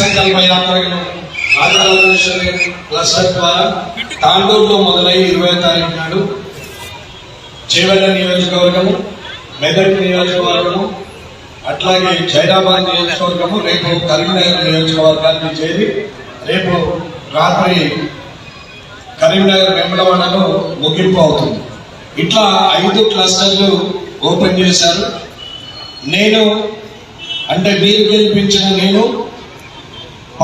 సంకల్ప యాత్రను ఆంధ్రప్రదేశ్ క్లస్టర్ ద్వారా తాండూరులో మొదలై ఇరవై తారీఖు నాడు చేవెళ్ళ నియోజకవర్గము మెదక్ నియోజకవర్గము అట్లాగే జైరాబాద్ నియోజకవర్గము రేపు కరీంనగర్ నియోజకవర్గానికి చేరి రేపు రాత్రి కరీంనగర్ వెంబడవాడలో ముగింపు అవుతుంది. ఇట్లా ఐదు క్లస్టర్లు ఓపెన్ చేశారు. నేను అంటే మీరు గెలిపించిన నేను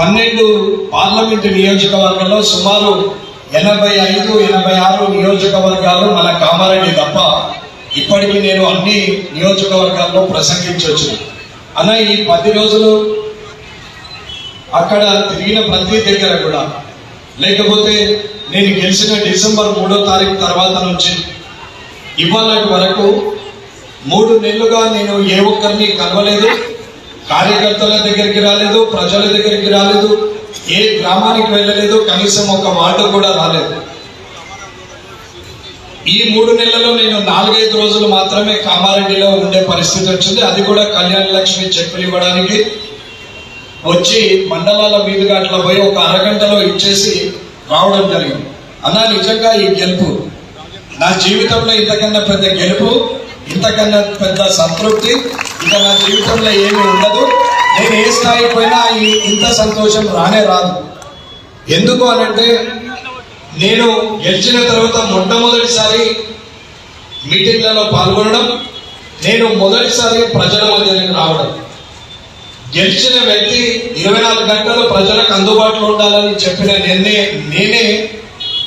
పన్నెండు పార్లమెంటు నియోజకవర్గంలో సుమారు ఎనభై ఐదు ఎనభై ఆరు నియోజకవర్గాలు మన కామారెడ్డి తప్ప ఇప్పటికీ నేను అన్ని నియోజకవర్గాల్లో ప్రసంగించవచ్చు అన్న ఈ పది రోజులు అక్కడ తిరిగిన ప్రతి దగ్గర కూడా లేకపోతే నేను గెలిచిన డిసెంబర్ మూడో తారీఖు తర్వాత నుంచి ఇవాళ వరకు మూడు నెలలుగా నేను ఏ ఒక్కరిని కలవలేదు. కార్యకర్తల దగ్గరికి రాలేదు ప్రజల దగ్గరికి రాలేదు ఏ గ్రామానికి వెళ్ళలేదు కనీసం ఒక వార్డు కూడా రాలేదు. ఈ మూడు నెలల్లో నేను నాలుగైదు రోజులు మాత్రమే కామారెడ్డిలో ఉండే పరిస్థితి వచ్చింది. అది కూడా కళ్యాణ లక్ష్మి చెక్కులు ఇవ్వడానికి వచ్చి మండలాల మీదుగా అట్లా పోయి ఒక అరగంటలో ఇచ్చేసి రావడం జరిగింది. అన్నా నిజంగా ఈ గెలుపు నా జీవితంలో ఇంతకన్నా పెద్ద గెలుపు ఇంతకన్నా పెద్ద సంతృప్తి ఇక నా జీవితంలో ఏమీ ఉండదు. నేను ఏ స్థాయి పోయినా ఇంత సంతోషం రానే రాదు. ఎందుకు అనంటే నేను గెలిచిన తర్వాత మొట్టమొదటిసారి మీటింగ్లలో పాల్గొనడం నేను మొదటిసారి ప్రజల మధ్యకి రావడం. గెలిచిన వ్యక్తి ఇరవై నాలుగు గంటలు ప్రజలకు అందుబాటులో ఉండాలని చెప్పిన నేనే నేనే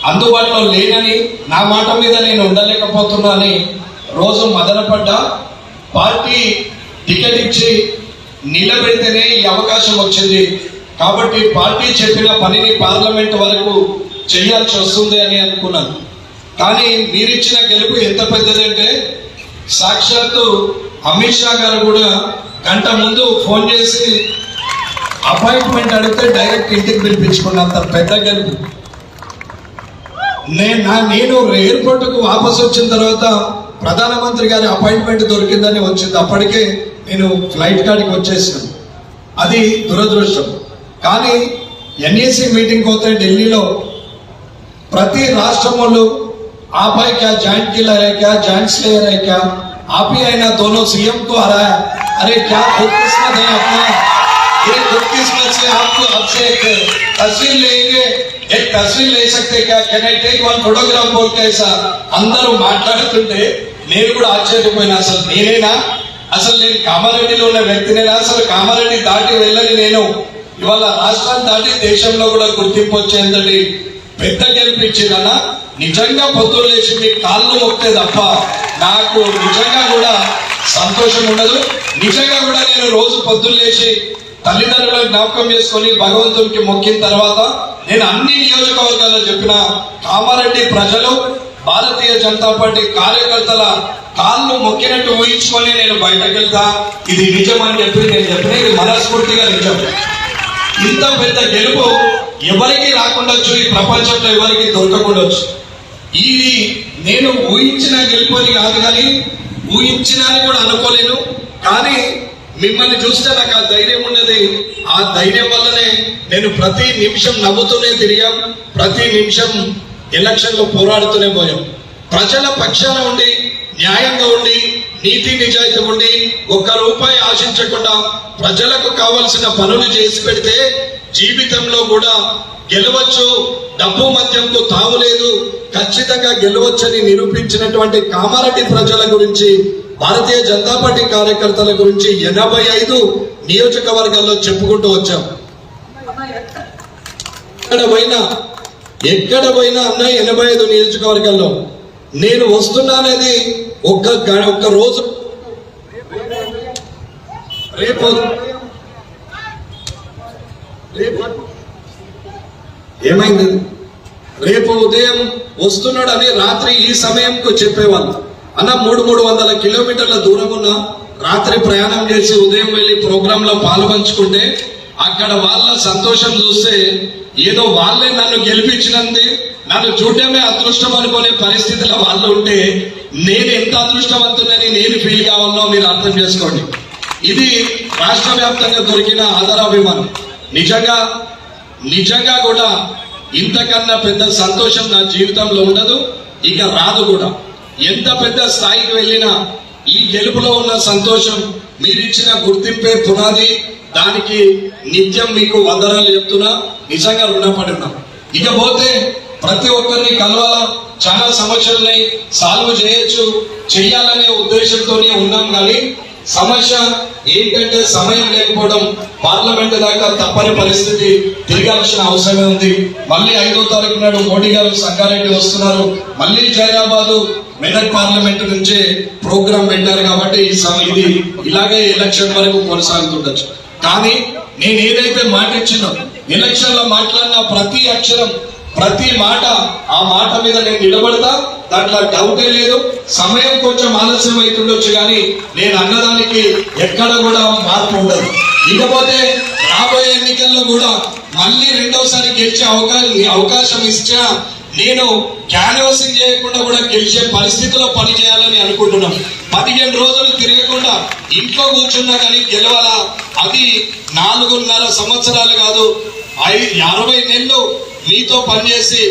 అందుబాటులో లేనని నా మాట మీద నేను ఉండలేకపోతున్నానని రోజు మదనపడ్డా పార్టీ టికెట్ ఇచ్చి నిలబెడితేనే ఈ అవకాశం వచ్చింది. కాబట్టి పార్టీ చెప్పిన పనిని పార్లమెంట్ వరకు చేయాల్సి వస్తుంది అని అనుకున్నాను. కానీ మీరిచ్చిన గెలుపు ఎంత పెద్దదంటే సాక్షాత్తు అమిత్ షా గారు కూడా గంట ముందు ఫోన్ చేసి అపాయింట్మెంట్ అడిగితే డైరెక్ట్ ఇంటికి పిలిపించుకున్నంత పెద్ద గెలుపు. నేను నేను ఎయిర్పోర్ట్కు వాపస్ వచ్చిన తర్వాత ప్రధానమంత్రి గారి అపాయింట్మెంట్ దొరికిందని వచ్చింది అప్పటికే నేను ఫ్లైట్ కాడికి వచ్చేసాను అది దురదృష్టం కానీ ఎన్ఏసి మీటింగ్ పోతే ఢిల్లీలో प्रति राष्ट्र వాళ్ళు आप है क्या जॉइंट किलर है क्या जॉइंट स्लेयर है क्या आप ही है ना दोनों सीएम को हराया अरे क्या खुदकिस्मत है अपना ये खुदकिस्मत से आपको आपसे एक तस्वीर लेंगे एक तस्वीर ले सकते क्या can I take one photograph बोल के ऐसा అందరూ మాట్లాడుతుంటే నేను కూడా ఆశ్చర్యపోయినా అసలు నేనేనా? అసలు నేను కామారెడ్డిలో ఉన్న వ్యక్తినేనా? అసలు కామారెడ్డి దాటి వెళ్ళని నేను? ఇవాళ రాష్ట్రాన్ని దాటి దేశంలో కూడా గుర్తింపు వచ్చేంతటి పెద్ద గెలిపించిందన్నా నిజంగా పొద్దులు లేచి మీ కాళ్ళు మొక్తే తప్ప నాకు నిజంగా కూడా సంతోషం ఉండదు. నిజంగా కూడా నేను రోజు పొద్దులు లేచి తల్లిదండ్రులను జ్ఞాపకం చేసుకొని భగవంతునికి మొక్కిన తర్వాత నేను అన్ని నియోజకవర్గాల్లో చెప్పిన కామారెడ్డి ప్రజలు భారతీయ జనతా పార్టీ కార్యకర్తల కాళ్ళు మొక్కినట్టు ఊహించుకొని నేను బయటకు వెళ్తా ఇది నిజం అని చెప్పి నేను చెప్పిన ఇది మనస్ఫూర్తిగా నిజం. ఇంత పెద్ద గెలుపు ఎవరికి రాకుండొచ్చు ఈ ప్రపంచంలో ఎవరికి దొరకకుండొచ్చు ఇది నేను ఊహించిన గెలుపు అని కాదు కానీ ఊహించిన అని కూడా అనుకోలేను. కానీ మిమ్మల్ని చూస్తే నాకు ఆ ధైర్యం ఉన్నది. ఆ ధైర్యం వల్లనే నేను ప్రతి నిమిషం నవ్వుతూనే తిరిగాం. ప్రతి నిమిషం ఎలక్షన్లో పోరాడుతూనే పోయాం. ప్రజల పక్షాన ఉండి న్యాయంగా ఉండి నీతి నిజాయితీ ఉండి ఒక్క రూపాయి ఆశించకుండా ప్రజలకు కావలసిన పనులు చేసి పెడితే జీవితంలో కూడా గెలవచ్చు డబ్బు మద్యంకు తావులేదు ఖచ్చితంగా గెలవచ్చని నిరూపించినటువంటి కామారెడ్డి ప్రజల గురించి భారతీయ జనతా పార్టీ కార్యకర్తల గురించి ఎనభై ఐదు నియోజకవర్గాల్లో చెప్పుకుంటూ వచ్చాం. ఎక్కడ పోయినా ఎక్కడ పోయినా అన్న ఎనభై ఐదు నియోజకవర్గాల్లో. నేను వస్తున్నానేది ఒక్క గ- ఒక్క రోజు. రేపు. రేపు. ఏమైంది? రేపు ఉదయం వస్తున్నాడని రాత్రి ఈ సమయంకు చెప్పేవాళ్ళు. అన్న మూడు మూడు వందల కిలోమీటర్ల దూరం ఉన్న రాత్రి ప్రయాణం చేసి ఉదయం వెళ్ళి ప్రోగ్రాంలో పాల్పంచుకుంటే అక్కడ వాళ్ళ సంతోషం చూస్తే ఏదో వాళ్ళే నన్ను గెలిపించినంది నన్ను చూడడమే అదృష్టం అనుకునే పరిస్థితిలో వాళ్ళు ఉంటే నేను ఎంత అదృష్టవంతునని నేను ఫీల్ కావాలో మీరు అర్థం చేసుకోండి. ఇది రాష్ట్ర వ్యాప్తంగా దొరికిన ఆధారాభిమానం. నిజంగా నిజంగా కూడా ఇంతకన్నా పెద్ద సంతోషం నా జీవితంలో ఉండదు ఇక రాదు కూడా. ఎంత పెద్ద స్థాయికి వెళ్ళినా ఈ గెలుపులో ఉన్న సంతోషం మీరిచ్చిన గుర్తింపే పునాది దానికి నిత్యం మీకు వందనాలు చెప్తున్నా. నిజంగా రుణపడి ఉన్నాం. ఇకపోతే ప్రతి ఒక్కరిని కలవాల? చాలా సమస్యల్ని సాల్వ్ చేయొచ్చు చెయ్యాలనే ఉద్దేశంతోనే ఉన్నాం కానీ సమస్య ఏంటంటే సమయం లేకపోవడం పార్లమెంట్ దాకా తప్పని పరిస్థితి తిరగాల్సిన అవసరమే ఉంది. మళ్ళీ ఐదో తారీఖు నాడు మోడీ గారు సంగారెడ్డి వస్తున్నారు. మళ్ళీ జైరాబాదు మెదక్ పార్లమెంట్ నుంచే ప్రోగ్రాం పెట్టారు కాబట్టి ఈ సమ- ఇది ఇలాగే ఎలక్షన్ వరకు కొనసాగుతుండొచ్చు. కానీ నేను ఏదైతే మాట ఇచ్చినో ఎలక్షన్లో మాట్లాడిన ప్రతి అక్షరం ప్రతి మాట ఆ మాట మీద నేను నిలబడతా దాంట్లో డౌటే లేదు. సమయం కొంచెం ఆలస్యం అవుతుండొచ్చు కానీ నేను అన్నదానికి ఎక్కడ కూడా మార్పు ఉండదు. ఇకపోతే రాబోయే ఎన్నికల్లో కూడా మళ్ళీ రెండోసారి గెలిచే అవకాశం అవకాశం ఇచ్చినా నేను క్యాన్వాసింగ్ చేయకుండా కూడా గెలిచే పరిస్థితిలో పని చేయాలని పదిహేను రోజులు తిరగకుండా ఇంట్లో కూర్చున్నా కానీ గెలవాలా? అది నాలుగున్నర సంవత్సరాలు కాదు. ఐ అరవై నెలలు మీతో పనిచేసి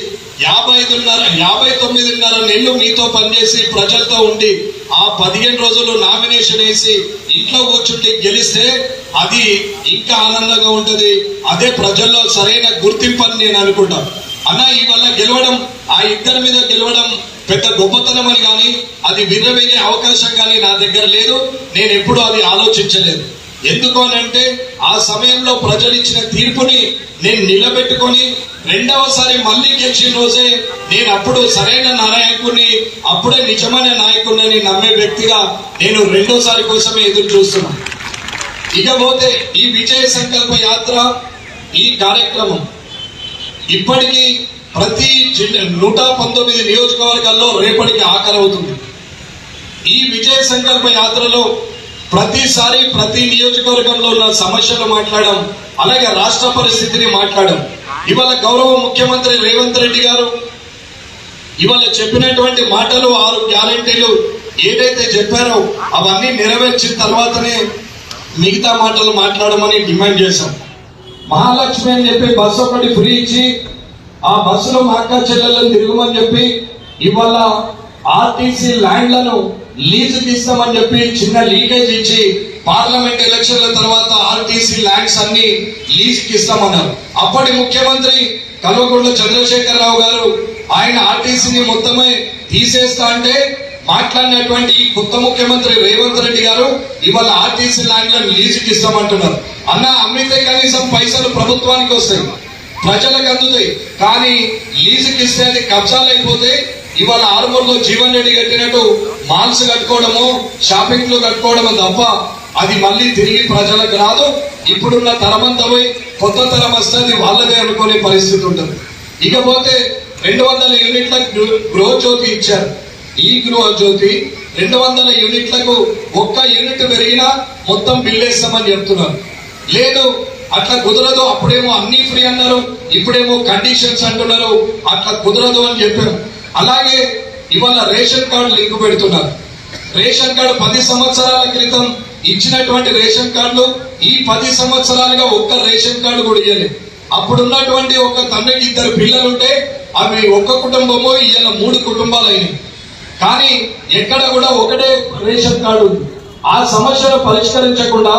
యాభై ఐదున్నర యాభై తొమ్మిదిన్నర నెలలు మీతో పనిచేసి ప్రజలతో ఉండి ఆ పదిహేను రోజులు నామినేషన్ వేసి ఇంట్లో కూర్చుంటే గెలిస్తే అది ఇంకా ఆనందంగా ఉంటుంది. అదే ప్రజల్లో సరైన గుర్తింపు అని నేను అనుకుంటాను అన్న ఈ వల్ల గెలవడం ఆ ఇద్దరి మీద గెలవడం పెద్ద గొప్పతనం అని కానీ అది విర్రవేగే అవకాశం కానీ నా దగ్గర లేదు. నేను ఎప్పుడూ అది ఆలోచించలేదు. ఎందుకు అని అంటే ఆ సమయంలో ప్రజలు ఇచ్చిన తీర్పుని నేను నిలబెట్టుకొని రెండవసారి మళ్ళీ గెలిచిన రోజే నేను అప్పుడు సరైన నాయకుడిని అప్పుడే నిజమైన నాయకుడిని నమ్మే వ్యక్తిగా నేను రెండోసారి కోసమే ఎదురు చూస్తున్నాను ఇకపోతే ఈ విజయ సంకల్ప యాత్ర ఈ కార్యక్రమం ఇప్పటికీ ప్రతి జిల్లా నూట పంతొమ్మిది నియోజకవర్గాల్లో రేపటికి ఆఖరి అవుతుంది. ఈ విజయ సంకల్ప యాత్రలో ప్రతిసారి ప్రతి నియోజకవర్గంలో ఉన్న సమస్యలు మాట్లాడడం అలాగే రాష్ట్ర పరిస్థితిని మాట్లాడడం ఇవాళ గౌరవ ముఖ్యమంత్రి రేవంత్ రెడ్డి గారు ఇవాళ చెప్పినటువంటి మాటలు ఆరు గ్యారంటీలు ఏదైతే చెప్పారో అవన్నీ నెరవేర్చిన తర్వాతనే మిగతా మాటలు మాట్లాడమని డిమాండ్ చేశాం. మహాలక్ష్మి అని చెప్పి బస్సు ఒకటి ఫ్రీ ఇచ్చి ఆ బస్సులో మా అక్క చెల్లెలను తిరగమని చెప్పి ఇవాళ ఆర్టీసీ ల్యాండ్లను లీజుకి ఇస్తామని చెప్పి చిన్న లీకేజ్ ఇచ్చి పార్లమెంట్ ఎలక్షన్ల తర్వాత ఆర్టీసీ ల్యాండ్స్ అన్ని లీజుకి ఇస్తామన్నారు. అప్పటి ముఖ్యమంత్రి కల్వకుంట్ల చంద్రశేఖరరావు గారు ఆయన ఆర్టీసీని మొత్తమే తీసేస్తా అంటే మాట్లాడినటువంటి కొత్త ముఖ్యమంత్రి రేవంత్ రెడ్డి గారు ఇవాళ ఆర్టీసీ ల్యాండ్లను లీజుకి ఇస్తామంటున్నారు. అన్న అమ్మితే కనీసం పైసలు ప్రభుత్వానికి వస్తాయి. ప్రజలకు అందుతాయి. కానీ లీజుకి ఇస్తే అది కబ్జాలు ఇవాళ ఆరుమూరులో జీవన్ రెడ్డి కట్టినట్టు మాల్స్ కట్టుకోవడము షాపింగ్లు కట్టుకోవడము తప్ప అది మళ్ళీ తిరిగి ప్రజలకు రాదు. ఇప్పుడున్న తరమంతా పోయి కొత్త తరం వస్తుంది వాళ్ళదే అనుకునే పరిస్థితి ఉంటుంది. ఇకపోతే రెండు వందల యూనిట్లకు గృహజ్యోతి జ్యోతి ఇచ్చారు. ఈ గృహజ్యోతి రెండు వందల యూనిట్లకు ఒక్క యూనిట్ పెరిగినా మొత్తం బిల్ వేస్తామని చెప్తున్నారు. లేదు అట్లా కుదరదు అప్పుడేమో అన్ని ఫ్రీ అన్నారు. ఇప్పుడేమో కండిషన్స్ అంటున్నారు అట్లా కుదరదు అని చెప్పారు. అలాగే ఇవాళ రేషన్ కార్డు లింక్ పెడుతున్నారు. రేషన్ కార్డు పది సంవత్సరాల క్రితం ఇచ్చినటువంటి రేషన్ కార్డులు ఈ పది సంవత్సరాలుగా ఒక్క రేషన్ కార్డు కూడా ఇవ్వలేదు అప్పుడు ఉన్నటువంటి ఒక తండ్రికి ఇద్దరు పిల్లలుంటే అవి ఒక్క కుటుంబము ఇవాళ మూడు కుటుంబాలు అయినాయి కానీ ఎక్కడ కూడా ఒకటే రేషన్ కార్డు ఉంది. ఆ సమస్యను పరిష్కరించకుండా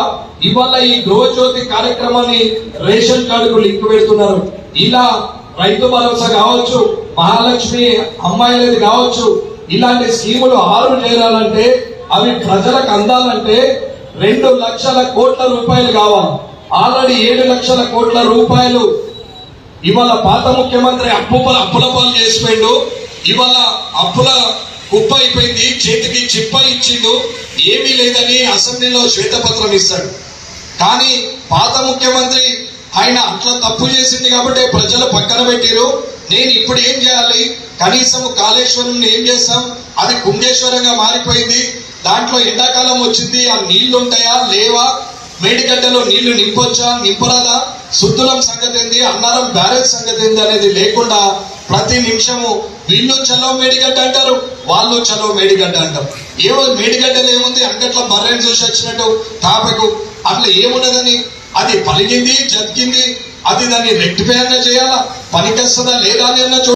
ఇవాళ ఈ గృహజ్యోతి కార్యక్రమాన్ని రేషన్ కార్డుకు లింక్ పెడుతున్నారు. ఇలా రైతు భరోసా కావచ్చు మహాలక్ష్మి అమ్మాయిలది కావచ్చు ఇలాంటి స్కీములు ఆరు చేరాలంటే అవి ప్రజలకు అందాలంటే రెండు లక్షల కోట్ల రూపాయలు కావాలి. ఆల్రెడీ ఏడు లక్షల కోట్ల రూపాయలు ఇవాళ పాత ముఖ్యమంత్రి అప్పు అప్పుల పాలు చేసిపోయిండు. ఇవాళ అప్పుల కుప్ప అయిపోయింది చేతికి చిప్ప ఇచ్చిండు. ఏమీ లేదని అసెంబ్లీలో శ్వేతపత్రం ఇస్తాడు. కానీ పాత ముఖ్యమంత్రి ఆయన అట్లా తప్పు చేసింది కాబట్టి ప్రజలు పక్కన పెట్టారు నేను ఇప్పుడు ఏం చేయాలి? కనీసం కాళేశ్వరం ఏం చేస్తాం? అది కుంభేశ్వరంగా మారిపోయింది. దాంట్లో ఎండాకాలం వచ్చింది. ఆ నీళ్ళు ఉంటాయా? లేవా? మేడిగడ్డలో నీళ్ళు నింపొచ్చా? నింపరాదా? శుద్ధులం సంగతి ఏంది? అన్నారం బ్యారేజ్ సంగతి ఏంది అనేది లేకుండా ప్రతి నిమిషము వీళ్ళు చలో మేడిగడ్డ అంటారు వాళ్ళు చలో మేడిగడ్డ అంటారు. ఏమో మేడిగడ్డలో ఏముంది? అంగట్లో బర్రెని చూసి వచ్చినట్టు తాపకు అట్లా ఏమున్నదని? అది పలిగింది జతికింది అది దాన్ని రెక్టిఫై అన్నా చేయాలా? పనికొస్తుందా లేదా అని అన్నా